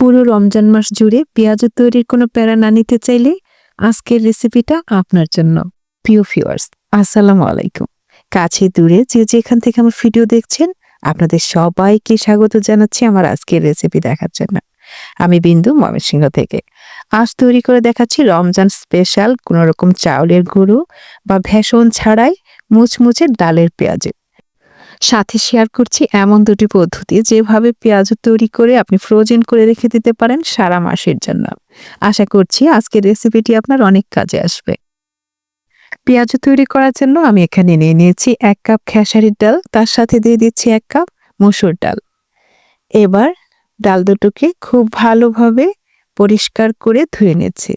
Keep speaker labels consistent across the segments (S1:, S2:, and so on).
S1: পুরো রমজান মাস জুড়ে পেঁয়াজু তৈরির কোনো প্যারা না নিতে চাইলে আজকের রেসিপিটা আপনার জন্য। প্রিয় ভিউয়ার্স, আসসালামু আলাইকুম। কাছে দূরে যে যেখান থেকে আমার ভিডিও দেখছেন, আপনাদের সবাইকে স্বাগত জানাচ্ছি আমার আজকের রেসিপি দেখার জন্য। আমি বিন্দু ময়মনসিংহ থেকে। আজ তৈরি করে দেখাচ্ছি রমজান স্পেশাল কোনো রকম চাউলের গুঁড়ো বা ভেষণ ছাড়াই মুচমুচে ডালের পেঁয়াজে সাথে শেয়ার করছি এমন দুটি পদ্ধতি যেভাবে পেঁয়াজ তৈরি করে আপনি ফ্রোজেন করে রেখে দিতে পারেন সারা মাসের জন্য। আশা করছি আজকের রেসিপিটি আপনার অনেক কাজে আসবে। পেঁয়াজ তৈরি করার জন্য আমি এখানে নিয়ে নিয়েছি এক কাপ খেসারির ডাল, তার সাথে দিয়ে দিচ্ছি এক কাপ মসুর ডাল। এবার ডাল দুটোকে খুব ভালোভাবে পরিষ্কার করে ধুয়ে নিচ্ছি।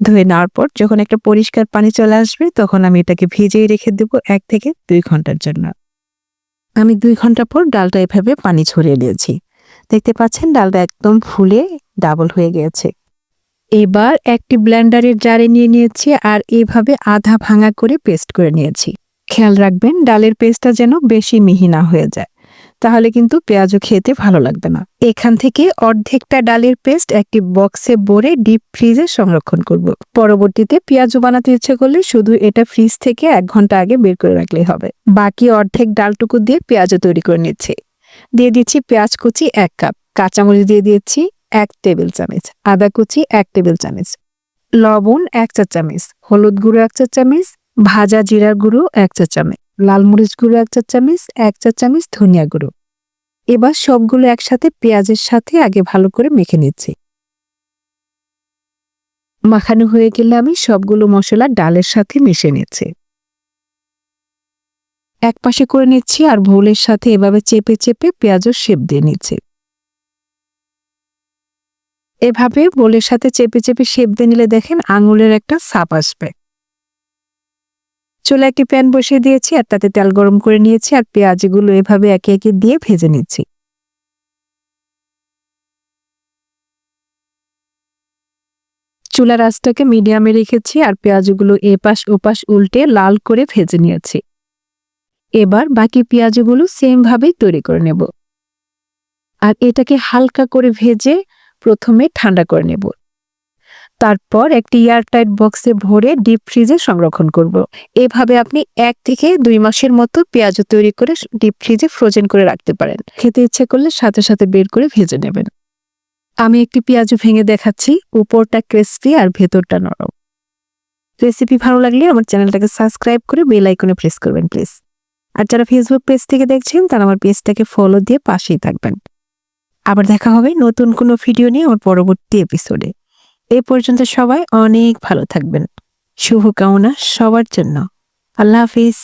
S1: ধুয়ে নেওয়ার পর যখন একটা পরিষ্কার পানি চলে আসবে তখন আমি এটাকে ভিজিয়ে রেখে দেবো এক থেকে দুই ঘণ্টার জন্য। আমি দুই ঘণ্টা পর ডালটা এভাবে পানি ছড়িয়ে দিয়েছি দেখতে পাচ্ছেন, ডালটা একদম ফুলে ডাবল হয়ে গেছে। এবার একটি ব্ল্যান্ডারের জারে নিয়ে নিয়েছি আর এভাবে আধা ভাঙা করে পেস্ট করে নিয়েছি। খেয়াল রাখবেন, ডালের পেস্টটা যেন বেশি মিহি না হয়ে যায়। তাহলে কিন্তু পেঁয়াজও খেতে ভালো লাগবে না। এখান থেকে অর্ধেকটা ডালের পেস্ট একটি বক্সে ভরে ডিপ ফ্রিজে সংরক্ষণ করব। পরবর্তীতে পেঁয়াজও বানাতে ইচ্ছে করলে শুধু এটা ফ্রিজ থেকে এক ঘণ্টা আগে বের করে রাখলেই হবে। বাকি অর্ধেক ডালটুকু দিয়ে পেঁয়াজও তৈরি করে নিচ্ছি। দিয়ে দিচ্ছি পেঁয়াজ কুচি এক কাপ, কাঁচামরিচ দিয়ে দিয়েছি এক টেবিল চামচ, আদা কুচি এক টেবিল চামচ, লবণ এক চা চামচ হলুদ গুঁড়ো এক চা চামচ ভাজা জিরার গুঁড়ো এক চা চামচ লাল মরিচ গুঁড়ো এক চা চামচ, এক চা চামচ ধনিয়া গুঁড়ো। এবার সবগুলো একসাথে পেঁয়াজের সাথে আগে ভালো করে মেখে নিচ্ছি। মাখানো হয়ে গেলে আমি সবগুলো মশলা ডালের সাথে মিশে নিচ্ছি। এক পাশে করে নিচ্ছি আর ভোলের সাথে এভাবে চেপে চেপে পেঁয়াজও শেপ দিয়ে নিচ্ছি। এভাবে বোলের সাথে চেপে চেপে শেপ দিয়ে নিলে দেখেন আঙুলের একটা সাপ আসবে। চুলে একটি প্যান বসিয়ে দিয়েছি আর তাতে তেল গরম করে নিয়েছি আর পেঁয়াজগুলো এভাবে একে একে দিয়ে ভেজে নিচ্ছি। চুলার আঁচটাকে মিডিয়ামে রেখেছি আর পেঁয়াজগুলো এপাশ ওপাশ উল্টে লাল করে ভেজে নিয়েছি। এবার বাকি পেঁয়াজগুলো সেম ভাবেই তৈরি করে নেব। আর এটাকে হালকা করে ভেজে প্রথমে ঠান্ডা করে নেব। তারপর একটি এয়ারটাইট বক্সে ভরে ডিপ ফ্রিজে সংরক্ষণ করব। এভাবে আপনি এক থেকে দুই মাসের মতো পেঁয়াজ তৈরি করে ডিপ ফ্রিজে ফ্রোজেন করে রাখতে পারেন। খেতে ইচ্ছে করলে সাথে সাথে বের করে ভেজে নেবেন। আমি একটি পেঁয়াজও ভেঙে দেখাচ্ছি, উপরটা ক্রিসপি আর ভেতরটা নরম। রেসিপি ভালো লাগলে আমার চ্যানেলটাকে সাবস্ক্রাইব করে বেল আইকনে প্রেস করবেন প্লিজ আর যারা ফেসবুক পেজ থেকে দেখছেন, তারা আমার পেজটাকে ফলো দিয়ে পাশেই থাকবেন। আবার দেখা হবে নতুন কোনো ভিডিও নিয়ে আমার পরবর্তী এপিসোডে এ পর্যন্ত সবাই অনেক ভালো থাকবেন। শুভকামনা সবার জন্য। আল্লাহ হাফিজ।